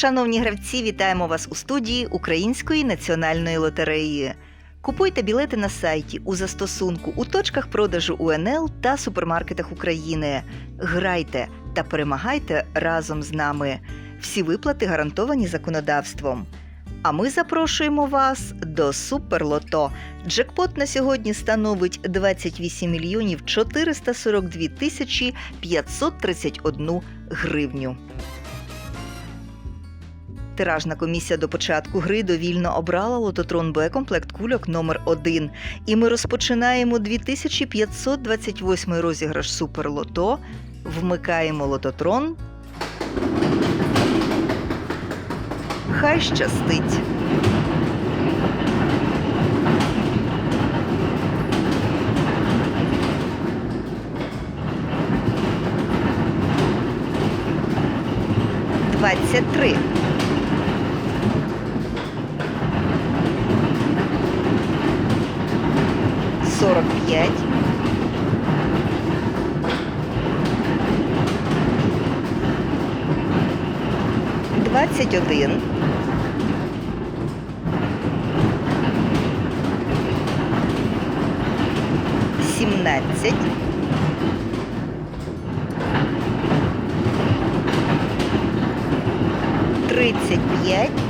Шановні гравці, вітаємо вас у студії Української національної лотереї. Купуйте білети на сайті у застосунку у точках продажу УНЛ та супермаркетах України. Грайте та перемагайте разом з нами. Всі виплати гарантовані законодавством. А ми запрошуємо вас до Суперлото. Джекпот на сьогодні становить 28 мільйонів 442 тисячі 531 гривню. Тиражна комісія до початку гри довільно обрала лототрон Б комплект кульок номер 1 І ми розпочинаємо 2528 розіграш Суперлото. Вмикаємо лототрон. Хай щастить. Двадцять три. Сорок п'ять. Двадцять один. Сімнадцять. Тридцять п'ять.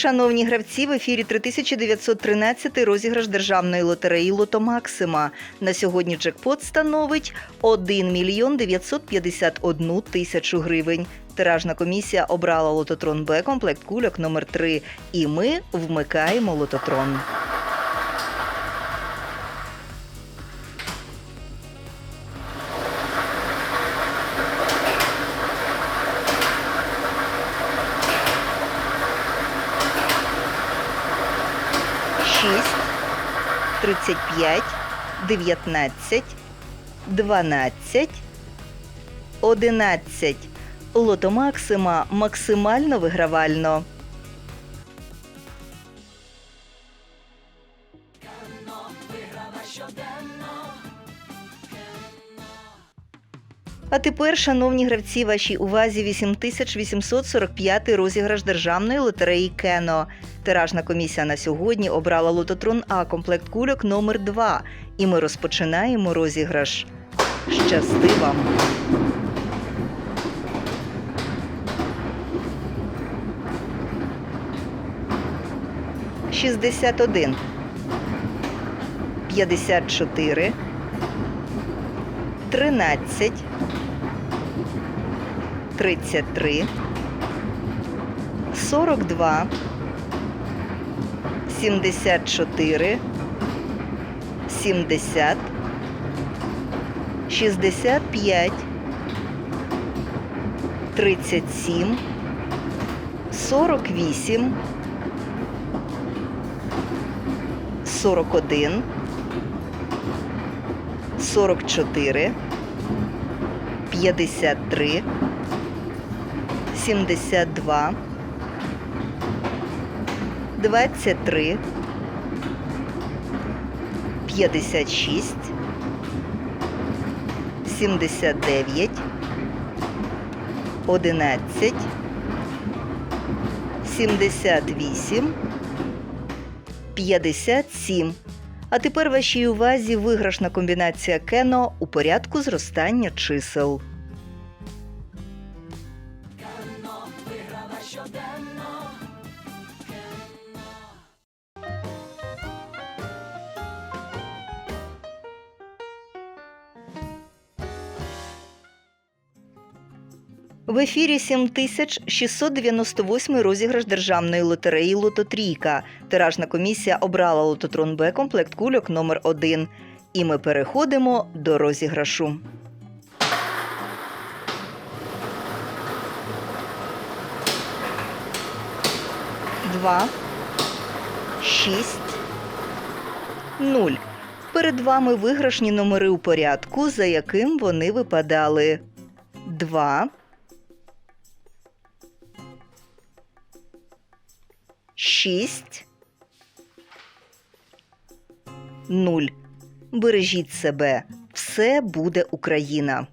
Шановні гравці, в ефірі 3913 розіграш державної лотереї Лото Максима. На сьогодні джекпот становить 1 мільйон 951 тисячу гривень. Тиражна комісія обрала лототрон Б комплект кульок номер 3 І ми вмикаємо лототрон. Шість, тридцять п'ять, дев'ятнадцять, дванадцять, одинадцять. Лото Максима максимально вигравально. А тепер, шановні гравці, вашій увазі 8845 розіграш державної лотереї Кено. Тиражна комісія на сьогодні обрала лототрон А комплект кульок номер 2 І ми розпочинаємо розіграш. Щасти вам! Шістдесят один. П'ятдесят чотири. Тринадцять. Тридцять три. Сорок два. Сімдесят чотири. Сімдесят. Шістдесят п'ять. Тридцять сім. Сорок вісім. Сорок один. Сорок чотири. П'ятдесят три. Сімдесят два. Двадцять три. П'ятдесят шість. Сімдесят дев'ять. Одинадцять. Сімдесят вісім. 57. А тепер вашій увазі виграшна комбінація Кено у порядку зростання чисел. В ефірі 7698 розіграш державної лотереї Лототрійка. Тиражна комісія обрала лототрон Б комплект кульок номер 1 І ми переходимо до розіграшу. Два, шість, 0. Перед вами виграшні номери у порядку, за яким вони випадали. 2. 6. 0. Бережіть себе. Все буде Україна.